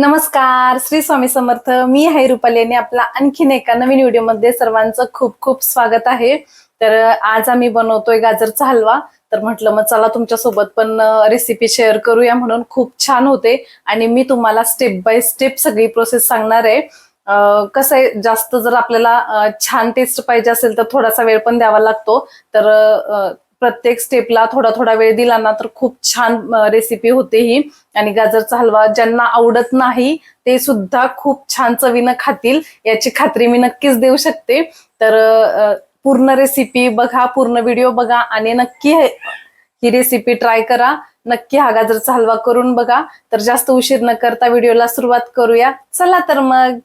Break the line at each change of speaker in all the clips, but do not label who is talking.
नमस्कार श्री स्वामी समर्थ. मी आहे रुपाली आणि आपला आणखीन एका नवीन व्हिडिओमध्ये सर्वांचं खूप खूप स्वागत आहे. तर आज आम्ही बनवतोय गाजरचा हलवा. तर म्हटलं मग चला तुमच्यासोबत पण रेसिपी शेअर करूया म्हणून खूप छान होते. आणि मी तुम्हाला स्टेप बाय स्टेप सगळी प्रोसेस सांगणार आहे. कसं आहे जास्त जर आपल्याला छान टेस्ट पाहिजे असेल तर थोडासा वेळ पण द्यावा लागतो. तर प्रत्येक स्टेपला थोडा थोडा वेळ दिला ना तर खूप छान रेसिपी होते ही. आणि गाजरचा हलवा ज्यांना आवडत नाही ते सुद्धा खूप छान चवीनं खातील. याची खात्री मी नक्कीच देऊ शकते. तर पूर्ण रेसिपी बघा पूर्ण व्हिडिओ बघा आणि नक्की ही रेसिपी ट्राय करा. नक्की हा गाजरचा हलवा करून बघा. तर जास्त उशीर न करता व्हिडिओला सुरुवात करूया. चला तर मग.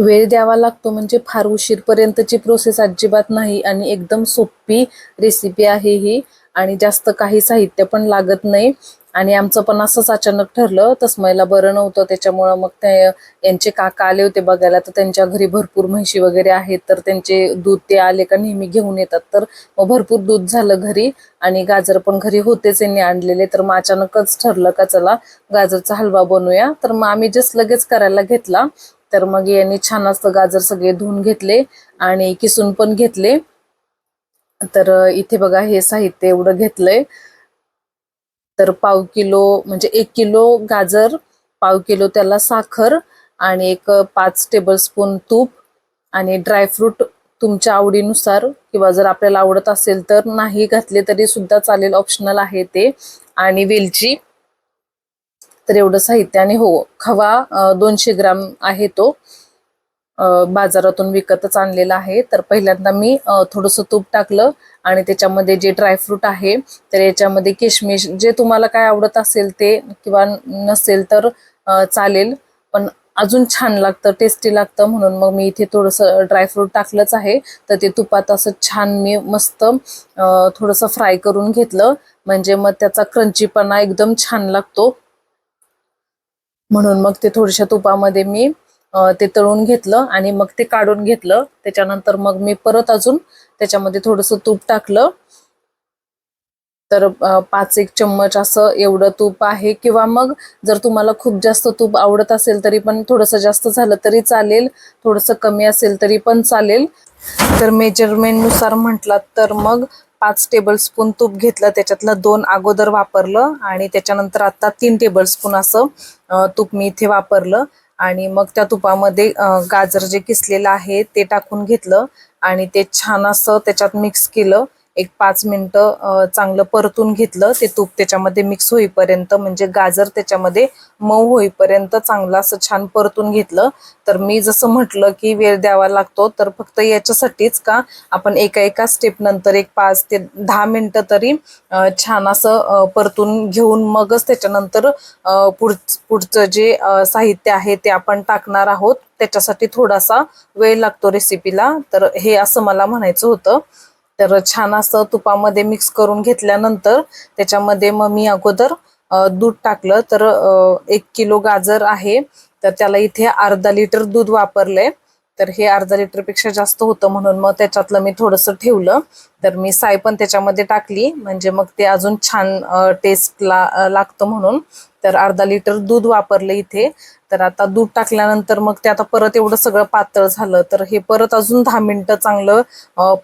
वेळ द्यावा लागतो म्हणजे फार उशीरपर्यंतची प्रोसेस अजिबात नाही आणि एकदम सोपी रेसिपी आहे ही. आणि जास्त काही साहित्य पण लागत नाही. आणि आमचं पण असंच अचानक ठरलं तस्मयला बरं नव्हतं. त्याच्यामुळं मग ते यांचे काका आले होते बघायला. तर त्यांच्या घरी भरपूर म्हशी वगैरे आहेत. तर त्यांचे दूध ते आले का नेहमी घेऊन येतात. तर मग भरपूर दूध झालं घरी. आणि गाजर पण घरी होतेच यांनी आणलेले. तर मग अचानकच ठरलं का चला गाजरचा हलवा बनवूया. तर मग आम्ही जस्ट लगेच करायला घेतला. तर मग यांनी छान असं गाजर सगळे धुवून घेतले आणि किसून पण घेतले. तर इथे बघा हे साहित्य एवढं घेतलंय. तर पाव किलो म्हणजे एक किलो गाजर पाव किलो त्याला साखर आणि एक पाच टेबलस्पून तूप आणि ड्रायफ्रूट तुमच्या आवडीनुसार किंवा जर आपल्याला आवडत असेल तर नाही घातले तरी सुद्धा चालेल ऑप्शनल आहे ते. आणि वेलची तर एवढं साहित्य आणि हो खवा दोनशे ग्राम आहे तो. बाजारातून विकतच आणलेला आहे. तर पहिल्यांदा मी थोडंसं तूप टाकलं आणि त्याच्यामध्ये जे ड्रायफ्रूट आहे तर याच्यामध्ये किशमिश जे तुम्हाला काय आवडत असेल ते किंवा नसेल तर चालेल. पण अजून छान लागतं टेस्टी लागतं म्हणून मग मी इथे थोडंसं ड्रायफ्रूट टाकलंच आहे. तर ते तुपात असं छान मी मस्त थोडंसं फ्राय करून घेतलं. म्हणजे मग त्याचा क्रंचीपणा एकदम छान लागतो. म्हणून मग ते थोड्याशा तुपामध्ये मी ते तळून घेतलं आणि मग ते काढून घेतलं. त्याच्यानंतर मग मी परत अजून त्याच्यामध्ये थोडंसं तूप टाकलं. तर पाच एक चम्मच असं एवढं तूप आहे किंवा मग जर तुम्हाला खूप जास्त तूप आवडत असेल तरी पण थोडंसं जास्त झालं तरी चालेल. थोडंसं कमी असेल तरी पण चालेल. तर मेजरमेंटनुसार म्हटलात तर मग पाच टेबलस्पून तूप घेतलं त्याच्यातलं दोन अगोदर वापरलं आणि त्याच्यानंतर आता तीन टेबलस्पून असं तूप मी इथे वापरलं. आणि मग त्या तुपामध्ये गाजर जे किसलेलं आहे ते टाकून घेतलं आणि ते छान असं त्याच्यात मिक्स केलं. एक पाच मिनटं चांगलं परतून घेतलं ते तूप त्याच्यामध्ये मिक्स होईपर्यंत म्हणजे गाजर त्याच्यामध्ये मऊ होईपर्यंत चांगलं असं छान परतून घेतलं. तर मी जसं म्हटलं की वेळ द्यावा लागतो तर फक्त याच्यासाठीच का आपण एका एका स्टेप नंतर एक पाच ते दहा मिनिटं तरी छान असं परतून घेऊन मगच त्याच्यानंतर पुढ पुढचं जे साहित्य आहे ते आपण टाकणार आहोत. त्याच्यासाठी थोडासा वेळ लागतो रेसिपीला तर हे असं मला म्हणायचं होतं. तर छान असं तुपामध्ये मिक्स करून घेतल्यानंतर त्याच्यामध्ये मग मी अगोदर दूध टाकलं. तर अ, एक किलो गाजर आहे. तर त्याला इथे अर्धा लिटर दूध वापरलंय. तर हे अर्धा लिटरपेक्षा जास्त होतं म्हणून मग त्याच्यातलं मी थोडंसं ठेवलं. तर मी साय पण त्याच्यामध्ये टाकली. म्हणजे मग ते अजून छान टेस्ट ला लागतं म्हणून. तर अर्धा लिटर दूध वापरलं इथे. तर आता दूध टाकल्यानंतर मग ते आता परत एवढं सगळं पातळ झालं. तर हे परत अजून दहा मिनिटं चांगलं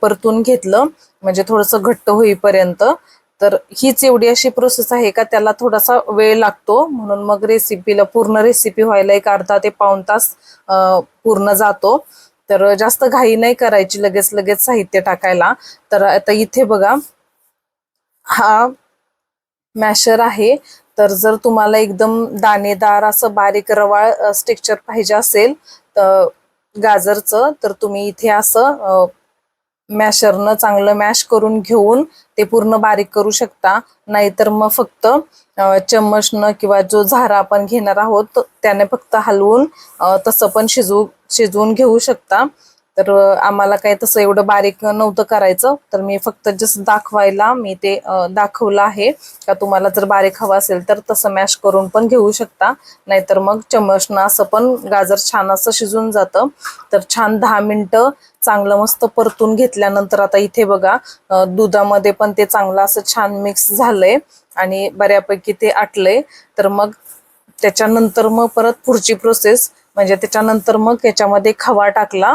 परतून घेतलं. म्हणजे थोडंसं घट्ट होईपर्यंत. तर हीच एवढी अशी प्रोसेस आहे का त्याला थोडासा वेळ लागतो? म्हणून मग रेसिपीला पूर्ण रेसिपी व्हायला एक अर्धा ते पाऊण तास पूर्ण जातो. तर जास्त घाई नाही करायची लगेच लगेच साहित्य टाकायला. तर आता इथे बघा हा मॅशर आहे. तर जर तुम्हाला एकदम दाणेदार असं बारीक रवाळ स्ट्रक्चर पाहिजे असेल तर गाजरचं तर तुम्ही इथे असं मॅशरनं चांगलं मॅश करून घेऊन ते पूर्ण बारीक करू शकता. नाहीतर मग फक्त चम्मचनं किंवा जो झारा आपण घेणार आहोत त्याने फक्त हलवून तसं पण शिजवू शिजवून घेऊ शकता. तर आम्हाला काय तसं एवढं बारीक नव्हतं करायचं. तर मी फक्त जस्ट दाखवायला मी ते दाखवलं आहे. का तुम्हाला जर बारीक हवं असेल तर तसं मॅश करून पण घेऊ शकता. नाहीतर मग चम्मचनं असं पण गाजर छान असं शिजून जातं. तर छान दहा मिनटं चांगलं मस्त परतून घेतल्यानंतर आता इथे बघा दुधामध्ये पण ते चांगलं असं छान मिक्स झालंय आणि बऱ्यापैकी ते आटलंय. तर मग त्याच्यानंतर मग परत पुढची प्रोसेस म्हणजे त्याच्यानंतर मग याच्यामध्ये खवा टाकला.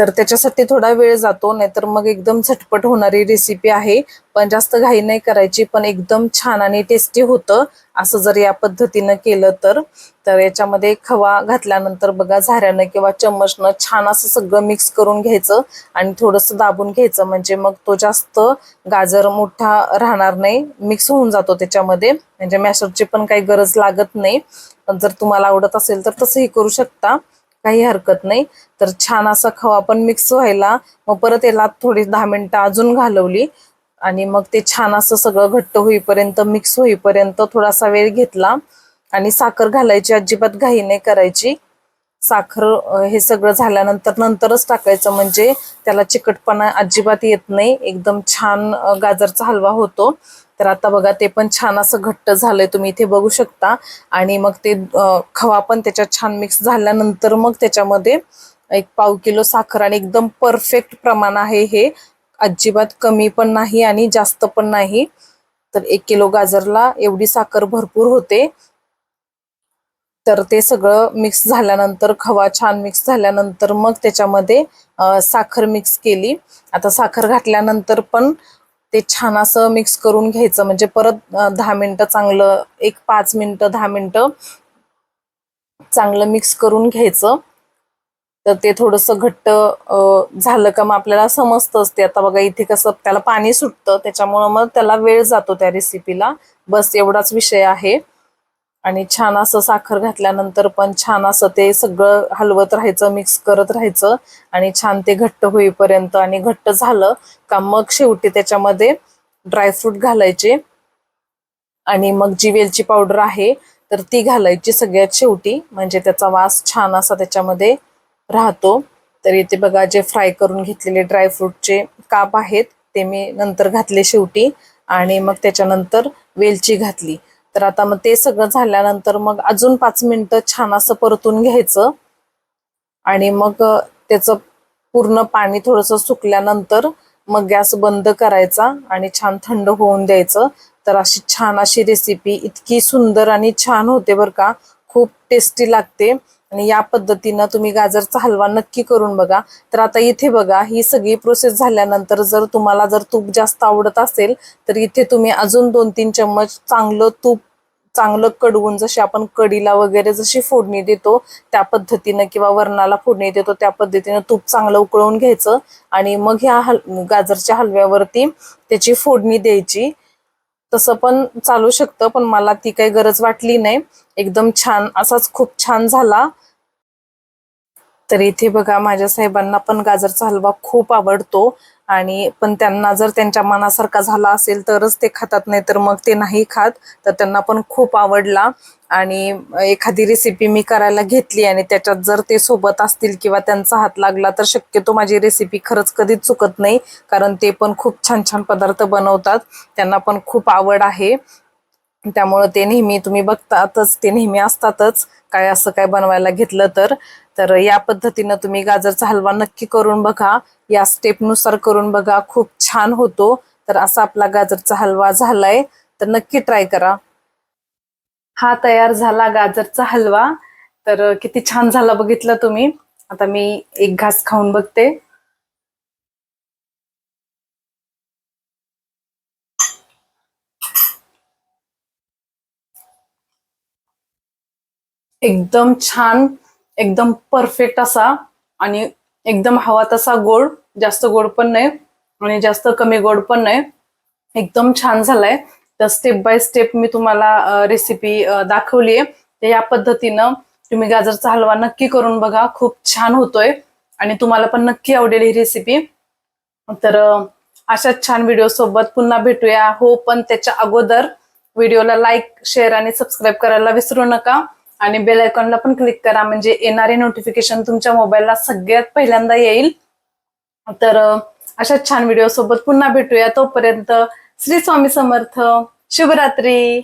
तर त्याच्यासाठी थोडा वेळ जातो नाहीतर मग एकदम झटपट होणारी रेसिपी आहे. पण जास्त घाई नाही करायची पण एकदम छान आणि टेस्टी होतं असं जर या पद्धतीनं केलं तर. तर याच्यामध्ये खवा घातल्यानंतर बघा झाऱ्यानं किंवा चम्मचनं छान असं सगळं मिक्स करून घ्यायचं आणि थोडंसं दाबून घ्यायचं. म्हणजे मग तो जास्त गाजर मोठा राहणार नाही मिक्स होऊन जातो त्याच्यामध्ये. म्हणजे मॅशरची पण काही गरज लागत नाही. पण जर तुम्हाला आवडत असेल तर तसंही करू शकता. काही हरकत नाही. तर छान असा खवा पण मिक्स व्हायला. मग परत याला थोडी दहा मिनिटं अजून घालवली. आणि मग ते छान असं सगळं घट्ट होईपर्यंत मिक्स होईपर्यंत थोडासा वेळ घेतला. आणि साखर घालायची अजिबात घाई नाही करायची. साखर हे सगळं झाल्यानंतर नंतरच टाकायचं. म्हणजे त्याला चिकटपणा अजिबात येत नाही. एकदम छान गाजरचा हलवा होतो. तर आता बघा ते पण छान असं घट्ट झालंय. तुम्ही इथे बघू शकता. आणि मग ते खवा पण त्याच्यात छान मिक्स झाल्यानंतर मग त्याच्यामध्ये एक पाव किलो साखर आणि एकदम परफेक्ट प्रमाण आहे हे. अजिबात कमी पण नाही आणि जास्त पण नाही. तर एक किलो गाजरला एवढी साखर भरपूर होते. तर ते सगळं मिक्स झाल्यानंतर खवा छान मिक्स झाल्यानंतर मग त्याच्यामध्ये साखर मिक्स केली. आता साखर घातल्यानंतर पण ते छान असं मिक्स करून घ्यायचं. म्हणजे परत दहा मिनटं चांगलं एक पाच मिनटं दहा मिनटं चांगलं मिक्स करून घ्यायचं. तर ते थोडंसं घट्ट झालं का मग आपल्याला समजतंच ते. आता बघा इथे कसं त्याला पाणी सुटतं त्याच्यामुळं मग त्याला वेळ जातो त्या रेसिपीला बस एवढाच विषय आहे. आणि छान असं साखर घातल्यानंतर पण छान असं ते सगळं हलवत राहायचं मिक्स करत राहायचं आणि छान ते घट्ट होईपर्यंत आणि घट्ट झालं का मग शेवटी त्याच्यामध्ये ड्रायफ्रूट घालायचे. आणि मग जी वेलची पावडर आहे तर ती घालायची सगळ्यात शेवटी. म्हणजे त्याचा वास छान असा त्याच्यामध्ये राहतो. तर इथे बघा जे फ्राय करून घेतलेले ड्रायफ्रूटचे काप आहेत ते मी नंतर घातले शेवटी. आणि मग त्याच्यानंतर वेलची घातली. तर आता मग ते सगळं झाल्यानंतर मग अजून पाच मिनिटं छान असं परतून घ्यायचं. आणि मग त्याचं पूर्ण पाणी थोडंसं सुकल्यानंतर मग गॅस बंद करायचा आणि छान थंड होऊन द्यायचं. तर अशी छान अशी रेसिपी इतकी सुंदर आणि छान होते बरं का. खूप टेस्टी लागते. आणि या पद्धतीनं तुम्ही गाजरचा हलवा नक्की करून बघा. तर आता इथे बघा ही सगळी प्रोसेस झाल्यानंतर जर तुम्हाला जर तूप जास्त आवडत असेल तर इथे तुम्ही अजून दोन तीन चम्मच चांगलं तूप चांगलं कडवून जशी आपण कडीला वगैरे जशी फोडणी देतो त्या पद्धतीनं किंवा वरणाला फोडणी देतो त्या पद्धतीनं तूप चांगलं उकळून घ्यायचं. आणि मग ह्या हल गाजरच्या हलव्यावरती त्याची फोडणी द्यायची. तसं पण चालू शकतं पण मला ती काही गरज वाटली नाही. एकदम छान असाच खूप छान झाला. तर इथे बघा माझ्या साहेबांना पण गाजरचा हलवा खूप आवडतो. आणि पण त्यांना जर त्यांच्या मनासारखा झाला असेल तरच ते खातात नाही तर मग ते नाही खात. तर त्यांना पण खूप आवडला. आणि एखादी रेसिपी मी करायला घेतली आणि त्याच्यात जर ते सोबत असतील किंवा त्यांचा हात लागला तर शक्यतो माझी रेसिपी खरंच कधीच चुकत नाही. कारण ते पण खूप छान छान पदार्थ बनवतात. त्यांना पण खूप आवड आहे. त्यामुळं ते नेहमी तुम्ही बघतातच ते नेहमी असतातच काय असं काय बनवायला घेतलं तर. तर या पद्धतीनं तुम्ही गाजरचा हलवा नक्की करून बघा. या स्टेपनुसार करून बघा. खूप छान होतो. तर असा आपला गाजरचा हलवा झालाय. तर नक्की ट्राय करा. हा तयार झाला गाजरचा हलवा तर किती छान झाला बघितलं तुम्ही. आता मी एक घास खाऊन बघते. एकदम छान एकदम परफेक्ट असा आणि एकदम हवा तसा गोड जास्त गोड पण नाही आणि जास्त कमी गोड पण नाही. एकदम छान झालाय. तर स्टेप बाय स्टेप मी तुम्हाला रेसिपी दाखवली आहे तर या पद्धतीनं तुम्ही गाजरचा हलवा नक्की करून बघा. खूप छान होतोय आणि तुम्हाला पण नक्की आवडेल ही रेसिपी तर अशाच छान व्हिडिओ सोबत पुन्हा भेटूया. हो पण त्याच्या अगोदर व्हिडिओला लाईक शेअर आणि सबस्क्राईब करायला विसरू नका. आणि बेल आयकॉनला पण क्लिक करा. म्हणजे येणारे नोटिफिकेशन तुमच्या मोबाईलला सगळ्यात पहिल्यांदा येईल. तर अशा अशाच छान व्हिडिओ सोबत पुन्हा भेटूया. तोपर्यंत श्री स्वामी समर्थ. शुभरात्री.